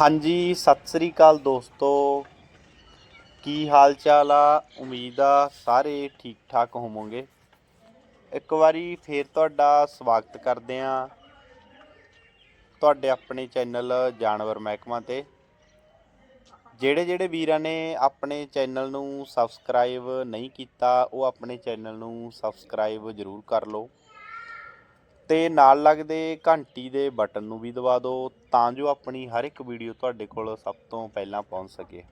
ਹਾਂਜੀ, ਸਤਿ ਸ੍ਰੀ ਅਕਾਲ ਦੋਸਤੋ। ਕੀ ਹਾਲ ਚਾਲ ਆ? ਉਮੀਦ ਆ ਸਾਰੇ ਠੀਕ ਠਾਕ ਹੋਵੋਗੇ। ਇੱਕ ਵਾਰੀ ਫੇਰ ਤੁਹਾਡਾ ਸਵਾਗਤ ਕਰਦੇ ਆ ਤੁਹਾਡੇ ਆਪਣੇ ਚੈਨਲ ਜਾਨਵਰ ਮਹਿਕਮਾ ਤੇ। ਜਿਹੜੇ ਜਿਹੜੇ ਵੀਰਾਂ ਨੇ ਆਪਣੇ ਚੈਨਲ ਨੂੰ ਸਬਸਕ੍ਰਾਈਬ ਨਹੀਂ ਕੀਤਾ, ਉਹ ਆਪਣੇ ਚੈਨਲ ਨੂੰ ਸਬਸਕ੍ਰਾਈਬ ਜ਼ਰੂਰ ਕਰ ਲਓ। ਤੇ ਨਾਲ ਲੱਗਦੇ ਘੰਟੀ ਦੇ ਬਟਨ ਨੂੰ ਵੀ ਦਬਾ ਦਿਓ ਤਾਂ ਜੋ ਆਪਣੀ ਹਰ ਇੱਕ ਵੀਡੀਓ ਤੁਹਾਡੇ ਕੋਲ ਸਭ ਤੋਂ ਪਹਿਲਾਂ ਪਹੁੰਚ ਸਕੇ।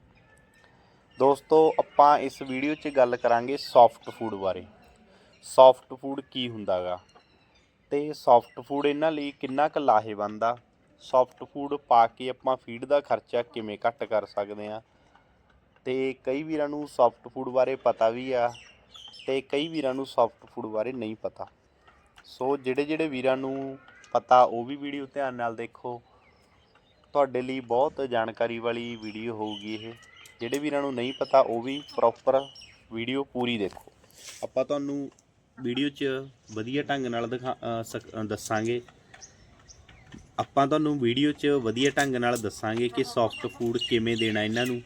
ਦੋਸਤੋ, ਆਪਾਂ ਇਸ ਵੀਡੀਓ 'ਚ ਗੱਲ ਕਰਾਂਗੇ ਸੌਫਟ ਫੂਡ ਬਾਰੇ। ਸੌਫਟ ਫੂਡ ਕੀ ਹੁੰਦਾਗਾ? ਤੇ ਸੌਫਟ ਫੂਡ ਇਹਨਾਂ ਲਈ ਕਿੰਨਾ ਕੁ ਲਾਹੇਵੰਦ ਆ? ਸੌਫਟ ਫੂਡ ਪਾ ਕੇ ਆਪਾਂ ਫੀਡ ਦਾ ਖਰਚਾ ਕਿਵੇਂ ਘੱਟ ਕਰ ਸਕਦੇ ਆ? ਤੇ ਕਈ ਵੀਰਾਂ ਨੂੰ ਸੌਫਟ ਫੂਡ ਬਾਰੇ ਪਤਾ ਵੀ ਆ ਤੇ ਕਈ ਵੀਰਾਂ ਨੂੰ ਸੌਫਟ ਫੂਡ ਬਾਰੇ ਨਹੀਂ ਪਤਾ। ਸੋ ਜਿਹੜੇ ਜਿਹੜੇ ਵੀਰਾਂ ਨੂੰ ਪਤਾ ਉਹ ਵੀ ਵੀਡੀਓ ਧਿਆਨ ਨਾਲ ਦੇਖੋ। ਤੁਹਾਡੇ ਲਈ ਬਹੁਤ ਜਾਣਕਾਰੀ ਵਾਲੀ ਵੀਡੀਓ ਹੋਊਗੀ ਇਹ। ਜਿਹੜੇ ਵੀਰਾਂ ਨੂੰ ਨਹੀਂ ਪਤਾ ਉਹ ਵੀ ਪ੍ਰੋਪਰ ਵੀਡੀਓ ਪੂਰੀ ਦੇਖੋ। ਆਪਾਂ ਤੁਹਾਨੂੰ ਵੀਡੀਓ 'ਚ ਵਧੀਆ ਢੰਗ ਨਾਲ ਦਿਖਾ ਅ, ਦੱਸਾਂਗੇ। ਆਪਾਂ ਤੁਹਾਨੂੰ ਵੀਡੀਓ 'ਚ ਵਧੀਆ ਢੰਗ ਨਾਲ ਦੱਸਾਂਗੇ ਕਿ ਸੌਫਟ ਫੂਡ ਕਿਵੇਂ ਦੇਣਾ ਇਹਨਾਂ ਨੂੰ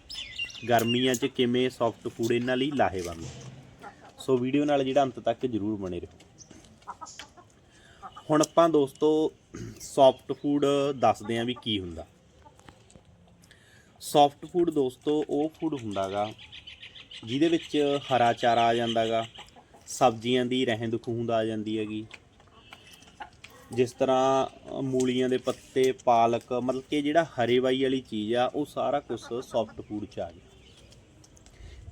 ਗਰਮੀਆਂ 'ਚ ਕਿਵੇਂ ਸੌਫਟ ਫੂਡ ਇਹਨਾਂ ਲਈ ਲਾਹੇਵੰਦ। ਸੋ ਵੀਡੀਓ ਨਾਲ ਜਿਹੜਾ ਅੰਤ ਤੱਕ ਜ਼ਰੂਰ ਬਣੇ ਰਹੋ। ਹੁਣ ਆਪਾਂ ਦੋਸਤੋ ਸੌਫਟ ਫੂਡ ਦੱਸਦੇ ਆਂ ਵੀ ਕੀ ਹੁੰਦਾ। ਸੌਫਟ ਫੂਡ ਦੋਸਤੋ ਉਹ ਫੂਡ ਹੁੰਦਾਗਾ ਜਿਹਦੇ ਵਿੱਚ ਹਰਾ ਚਾਰਾ ਆ ਜਾਂਦਾਗਾ, ਸਬਜ਼ੀਆਂ ਦੀ ਰਹਿੰਦ ਖੂੰਦ ਆ ਜਾਂਦੀ ਹੈਗੀ। ਜਿਸ ਤਰ੍ਹਾਂ ਮੂਲੀਆਂ ਦੇ ਪੱਤੇ, ਪਾਲਕ, ਮਤਲਬ ਕਿ ਜਿਹੜਾ ਹਰੇਵਾਈ ਵਾਲੀ ਚੀਜ਼ ਆ, ਉਹ ਸਾਰਾ ਕੁਝ ਸੌਫਟ ਫੂਡ ਚ ਆ ਗਿਆ।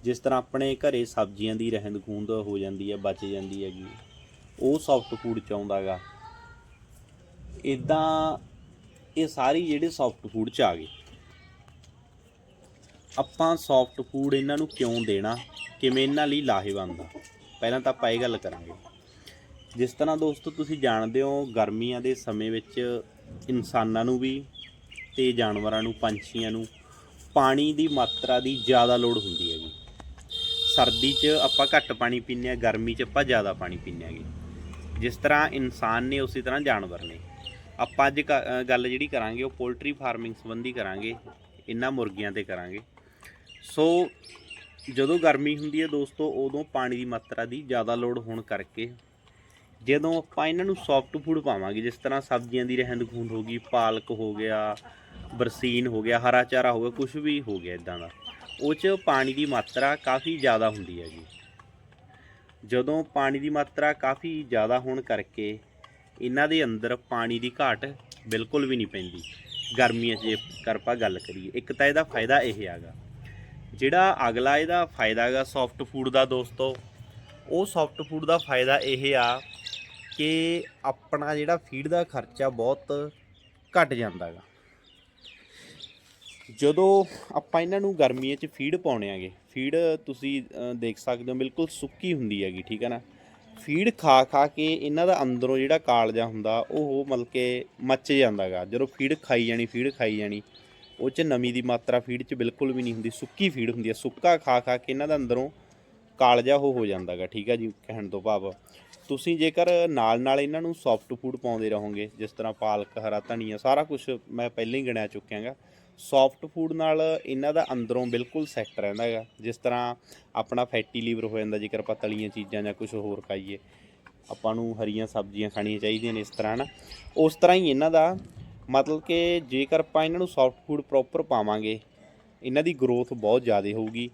ਜਿਸ ਤਰ੍ਹਾਂ ਆਪਣੇ ਘਰੇ ਸਬਜ਼ੀਆਂ ਦੀ ਰਹਿੰਦ ਖੂੰਦ ਹੋ ਜਾਂਦੀ ਹੈ ਬਚ ਜਾਂਦੀ ਹੈਗੀ। ਉਹ ਸੌਫਟ ਫੂਡ ਚ ਆਉਂਦਾਗਾ। ਇਦਾਂ ਇਹ ਸਾਰੀ ਜਿਹੜੇ ਸੌਫਟ ਫੂਡ ਚ ਆ ਗਏ। ਆਪਾਂ ਸੌਫਟ ਫੂਡ ਇਹਨਾਂ ਨੂੰ ਕਿਉਂ ਦੇਣਾ? ਕਿਵੇਂ ਇਹਨਾਂ ਲਈ ਲਾਹੇਵੰਦ ਆ? ਪਹਿਲਾਂ ਤਾਂ ਆਪਾਂ ਇਹ ਗੱਲ ਕਰਾਂਗੇ। ਜਿਸ ਤਰ੍ਹਾਂ ਦੋਸਤੋ ਤੁਸੀਂ ਜਾਣਦੇ ਹੋ, ਗਰਮੀਆਂ ਦੇ ਸਮੇਂ ਵਿੱਚ ਇਨਸਾਨਾਂ ਨੂੰ ਵੀ ਤੇ ਜਾਨਵਰਾਂ ਨੂੰ, ਪੰਛੀਆਂ ਨੂੰ ਪਾਣੀ ਦੀ ਮਾਤਰਾ ਦੀ ਜ਼ਿਆਦਾ ਲੋੜ ਹੁੰਦੀ ਹੈਗੀ। ਸਰਦੀ 'ਚ ਆਪਾਂ ਘੱਟ ਪਾਣੀ ਪੀਂਦੇ ਆ ਗਰਮੀ 'ਚ ਆਪਾਂ ਜ਼ਿਆਦਾ ਪਾਣੀ ਪੀਂਦੇ ਹੈਗੇ। ਜਿਸ ਤਰ੍ਹਾਂ ਇਨਸਾਨ ਨੇ ਉਸੇ ਤਰ੍ਹਾਂ ਜਾਨਵਰ ਨੇ। ਆਪਾਂ ਅੱਜ ਕ- ਗੱਲ ਜਿਹੜੀ ਕਰਾਂਗੇ, ਉਹ ਪੋਲਟਰੀ ਫਾਰਮਿੰਗ ਸੰਬੰਧੀ ਕਰਾਂਗੇ ਇਹਨਾਂ ਮੁਰਗੀਆਂ ਤੇ ਕਰਾਂਗੇ। ਸੋ, ਜਦੋਂ ਗਰਮੀ ਹੁੰਦੀ ਹੈ ਦੋਸਤੋ, ਉਦੋਂ ਪਾਣੀ ਦੀ ਮਾਤਰਾ ਦੀ ਜ਼ਿਆਦਾ ਲੋੜ ਹੋਣ ਕਰਕੇ, ਜਦੋਂ ਆਪਾਂ ਇਹਨਾਂ ਨੂੰ ਸੌਫਟ ਫੂਡ ਪਾਵਾਂਗੇ, ਜਿਸ ਤਰ੍ਹਾਂ ਸਬਜ਼ੀਆਂ ਦੀ ਰਹਿੰਦ ਖੂੰਦ ਹੋ ਗਈ, ਪਾਲਕ ਹੋ ਗਿਆ, ਬਰਸੀਨ ਹੋ ਗਿਆ, ਹਰਾ ਚਾਰਾ ਹੋ ਗਿਆ ਕੁਝ ਵੀ ਹੋ ਗਿਆ ਇਦਾਂ ਦਾ, ਉਹ 'ਚ ਪਾਣੀ ਦੀ ਮਾਤਰਾ ਕਾਫੀ ਜ਼ਿਆਦਾ ਹੁੰਦੀ ਹੈ ਜੀ ਜਦੋਂ ਪਾਣੀ ਦੀ ਮਾਤਰਾ ਕਾਫੀ ਜ਼ਿਆਦਾ ਹੋਣ ਕਰਕੇ ਇਹਨਾਂ ਦੇ ਅੰਦਰ ਪਾਣੀ ਦੀ ਘਾਟ ਬਿਲਕੁਲ ਵੀ ਨਹੀਂ ਪੈਂਦੀ। ਗਰਮੀਆਂ 'ਚ ਜੇ ਆਪਾਂ ਗੱਲ ਕਰੀਏ, ਇੱਕ ਤਾਂ ਇਹਦਾ ਫਾਇਦਾ ਇਹ ਹੈਗਾ। ਜਿਹੜਾ ਅਗਲਾ ਇਹਦਾ ਫਾਇਦਾ ਹੈਗਾ ਸੌਫਟ ਫੂਡ ਦਾ ਦੋਸਤੋ, ਉਹ ਸੌਫਟ ਫੂਡ ਦਾ ਫਾਇਦਾ ਇਹ ਆ ਕਿ ਆਪਣਾ ਜਿਹੜਾ ਫੀਡ ਦਾ ਖਰਚਾ ਬਹੁਤ ਘਟ ਜਾਂਦਾ ਹੈਗਾ। ਜਦੋਂ ਆਪਾਂ ਇਹਨਾਂ ਨੂੰ ਗਰਮੀਆਂ 'ਚ ਫੀਡ ਪਾਉਣੇ ਆਗੇ ਫੀਡ ਤੁਸੀਂ ਦੇਖ ਸਕਦੇ ਹੋ ਬਿਲਕੁਲ ਸੁੱਕੀ ਹੁੰਦੀ ਹੈਗੀ, ਠੀਕ ਹੈ ਨਾ? ਫੀਡ ਖਾ ਖਾ ਕੇ ਇਹਨਾਂ ਦਾ ਅੰਦਰੋਂ ਜਿਹੜਾ ਕਾਲਜਾ ਹੁੰਦਾ, ਉਹ ਮਤਲਬ ਕਿ ਮੱਚ ਜਾਂਦਾਗਾ। ਜਦੋਂ ਫੀਡ ਖਾਈ ਜਾਣੀ ਫੀਡ ਖਾਈ ਜਾਣੀ, ਉਹ 'ਚ ਨਮੀ ਦੀ ਮਾਤਰਾ ਫੀਡ 'ਚ ਬਿਲਕੁਲ ਵੀ ਨਹੀਂ ਹੁੰਦੀ, ਸੁੱਕੀ ਫੀਡ ਹੁੰਦੀ ਹੈ। ਸੁੱਕਾ ਖਾ ਖਾ ਕੇ ਇਹਨਾਂ ਦਾ ਅੰਦਰੋਂ ਕਾਲਜਾ ਉਹ ਹੋ ਜਾਂਦਾਗਾ, ਠੀਕ ਹੈ ਜੀ, ਕਹਿਣ ਤੋਂ ਭਾਵ। ਤੁਸੀਂ ਜੇਕਰ ਨਾਲ ਨਾਲ ਇਹਨਾਂ ਨੂੰ ਸੌਫਟ ਫੂਡ ਪਾਉਂਦੇ ਰਹੋਗੇ, ਜਿਸ ਤਰ੍ਹਾਂ ਪਾਲਕ, ਹਰਾ ਧਨੀਆ, ਸਾਰਾ ਕੁਝ ਮੈਂ ਪਹਿਲਾਂ ਹੀ ਗਿਣਿਆ ਚੁੱਕਿਆਗਾ ਸੌਫਟ ਫੂਡ ਨਾਲ ਇਹਨਾਂ ਦਾ ਅੰਦਰੋਂ ਬਿਲਕੁਲ ਸੈੱਟ ਰਹਿੰਦਾ ਹੈਗਾ। ਜਿਸ ਤਰ੍ਹਾਂ ਆਪਣਾ ਫੈਟੀ ਲੀਵਰ ਹੋ ਜਾਂਦਾ, ਜੇਕਰ ਆਪਾਂ ਤਲੀਆਂ ਚੀਜ਼ਾਂ ਜਾਂ ਕੁਝ ਹੋਰ ਖਾਈਏ, ਆਪਾਂ ਨੂੰ ਹਰੀਆਂ ਸਬਜ਼ੀਆਂ ਖਾਣੀਆਂ ਚਾਹੀਦੀਆਂ ਨੇ ਇਸ ਤਰ੍ਹਾਂ ਨਾ ਉਸ ਤਰ੍ਹਾਂ ਹੀ ਇਹਨਾਂ ਦਾ ਮਤਲਬ ਕਿ ਜੇਕਰ ਆਪਾਂ ਇਹਨਾਂ ਨੂੰ ਸੌਫਟ ਫੂਡ ਪ੍ਰੋਪਰ ਪਾਵਾਂਗੇ, ਇਹਨਾਂ ਦੀ ਗਰੋਥ ਬਹੁਤ ਜ਼ਿਆਦਾ ਹੋਊਗੀ।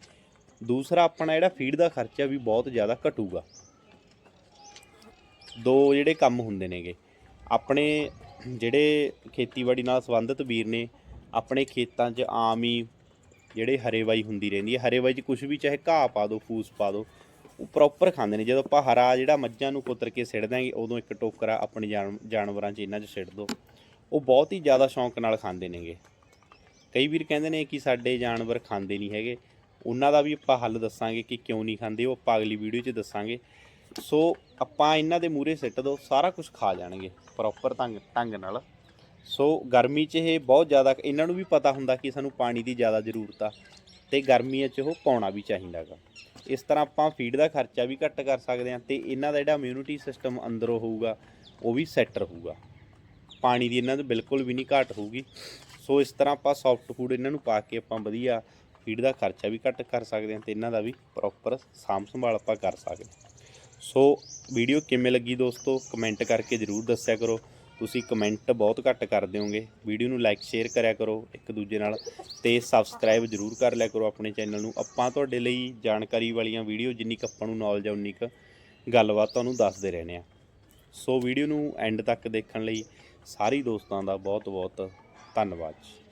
ਦੂਸਰਾ, ਆਪਣਾ ਜਿਹੜਾ ਫੀਡ ਦਾ ਖਰਚਾ ਵੀ ਬਹੁਤ ਜ਼ਿਆਦਾ ਘਟੂਗਾ। ਦੋ ਜਿਹੜੇ ਕੰਮ ਹੁੰਦੇ ਨੇਗੇ। ਆਪਣੇ ਜਿਹੜੇ ਖੇਤੀਬਾੜੀ ਨਾਲ ਸੰਬੰਧਿਤ ਵੀਰ ਨੇ ਆਪਣੇ ਖੇਤਾਂ 'ਚ ਆਮ ਹੀ ਜਿਹੜੇ ਹਰੇਵਾਈ ਹੁੰਦੀ ਰਹਿੰਦੀ ਹੈ। ਹਰੇਵਾਈ 'ਚ ਕੁਝ ਵੀ ਚਾਹੇ ਘਾਹ ਪਾ ਦਿਓ ਫੂਸ ਪਾ ਦਿਓ ਉਹ ਪ੍ਰੋਪਰ ਖਾਂਦੇ ਨੇ। ਜਦੋਂ ਆਪਾਂ ਹਰਾ ਜਿਹੜਾ ਮੱਝਾਂ ਨੂੰ ਕੁਤਰ ਕੇ ਸਿੱਟ ਦਾਂਗੇ ਉਦੋਂ ਇੱਕ ਟੋਕਰਾ ਆਪਣੇ ਜਾਨ- ਜਾਨਵਰਾਂ 'ਚ ਇਹਨਾਂ 'ਚ ਸਿੱਟ ਦਿਓ ਉਹ ਬਹੁਤ ਹੀ ਜ਼ਿਆਦਾ ਸ਼ੌਂਕ ਨਾਲ ਖਾਂਦੇ ਨੇਗੇ। ਕਈ ਵੀਰ ਕਹਿੰਦੇ ਨੇ ਕਿ ਸਾਡੇ ਜਾਨਵਰ ਖਾਂਦੇ ਨਹੀਂ ਹੈਗੇ। ਉਹਨਾਂ ਦਾ ਵੀ ਆਪਾਂ ਹੱਲ ਦੱਸਾਂਗੇ ਕਿ ਕਿਉਂ ਨਹੀਂ ਖਾਂਦੇ, ਉਹ ਆਪਾਂ ਅਗਲੀ ਵੀਡੀਓ 'ਚ ਦੱਸਾਂਗੇ। ਸੋ ਆਪਾਂ ਇਹਨਾਂ ਦੇ ਮੂਹਰੇ ਸਿੱਟ ਦੋ, ਸਾਰਾ ਕੁਝ ਖਾ ਜਾਣਗੇ ਪ੍ਰੋਪਰ ਢੰਗ ਢੰਗ ਨਾਲ। ਸੋ ਗਰਮੀ 'ਚ ਇਹ ਬਹੁਤ ਜ਼ਿਆਦਾ, ਇਹਨਾਂ ਨੂੰ ਵੀ ਪਤਾ ਹੁੰਦਾ ਕਿ ਸਾਨੂੰ ਪਾਣੀ ਦੀ ਜ਼ਿਆਦਾ ਜ਼ਰੂਰਤ ਆ ਤੇ ਗਰਮੀਆਂ 'ਚ ਉਹ ਪਾਉਣਾ ਵੀ ਚਾਹੀਦਾਗਾ ਇਸ ਤਰ੍ਹਾਂ ਆਪਾਂ ਫੀਡ ਦਾ ਖਰਚਾ ਵੀ ਘੱਟ ਕਰ ਸਕਦੇ ਹਾਂ ਤੇ ਇਹਨਾਂ ਦਾ ਜਿਹੜਾ ਇਮਿਊਨਿਟੀ ਸਿਸਟਮ ਅੰਦਰੋਂ ਹੋਊਗਾ, ਉਹ ਵੀ ਸੈੱਟ ਰਹੂਗਾ। ਪਾਣੀ ਦੀ ਇਹਨਾਂ ਨੂੰ ਬਿਲਕੁਲ ਵੀ ਨਹੀਂ ਘਾਟ ਹੋਊਗੀ। ਸੋ ਇਸ ਤਰ੍ਹਾਂ ਆਪਾਂ ਸੌਫਟ ਫੂਡ ਇਹਨਾਂ ਨੂੰ ਪਾ ਕੇ ਆਪਾਂ ਵਧੀਆ ਫੀਡ ਦਾ ਖਰਚਾ ਵੀ ਘੱਟ ਕਰ ਸਕਦੇ ਹਾਂ ਤੇ ਇਹਨਾਂ ਦਾ ਵੀ ਪ੍ਰੋਪਰ ਸਾਂਭ ਸੰਭਾਲ ਆਪਾਂ ਕਰ ਸਕਦੇ ਹਾਂ। ਸੋ ਵੀਡੀਓ ਕਿਵੇਂ ਲੱਗੀ ਦੋਸਤੋ? ਕਮੈਂਟ ਕਰਕੇ ਜਰੂਰ ਦੱਸਿਆ ਕਰੋ। ਤੁਸੀਂ ਕਮੈਂਟ ਬਹੁਤ ਘੱਟ ਕਰ ਹੋਗੇ ਵੀਡੀਓ ਨੂੰ ਲਾਈਕ ਸ਼ੇਅਰ ਕਰਿਆ ਕਰੋ ਇੱਕ ਦੂਜੇ ਨਾਲ ਤੇ ਸਬਸਕ੍ਰਾਈਬ ਜਰੂਰ ਕਰ ਲਿਆ ਕਰੋ ਆਪਣੇ ਚੈਨਲ ਨੂੰ। ਆਪਾਂ ਤੁਹਾਡੇ ਲਈ ਜਾਣਕਾਰੀ ਵਾਲੀਆਂ ਵੀਡੀਓ ਜਿੰਨੀ ਕੁ ਆਪਾਂ ਨੂੰ ਨੌਲੇਜ ਆ, ਉਨੀ ਕੁ ਗੱਲਬਾਤ ਤੁਹਾਨੂੰ ਦੱਸਦੇ ਰਹਿੰਦੇ ਆ। ਸੋ ਵੀਡੀਓ ਨੂੰ ਐਂਡ ਤੱਕ ਦੇਖਣ ਲਈ ਸਾਰੇ ਦੋਸਤਾਂ ਦਾ ਬਹੁਤ ਬਹੁਤ ਧੰਨਵਾਦ। ਜੀ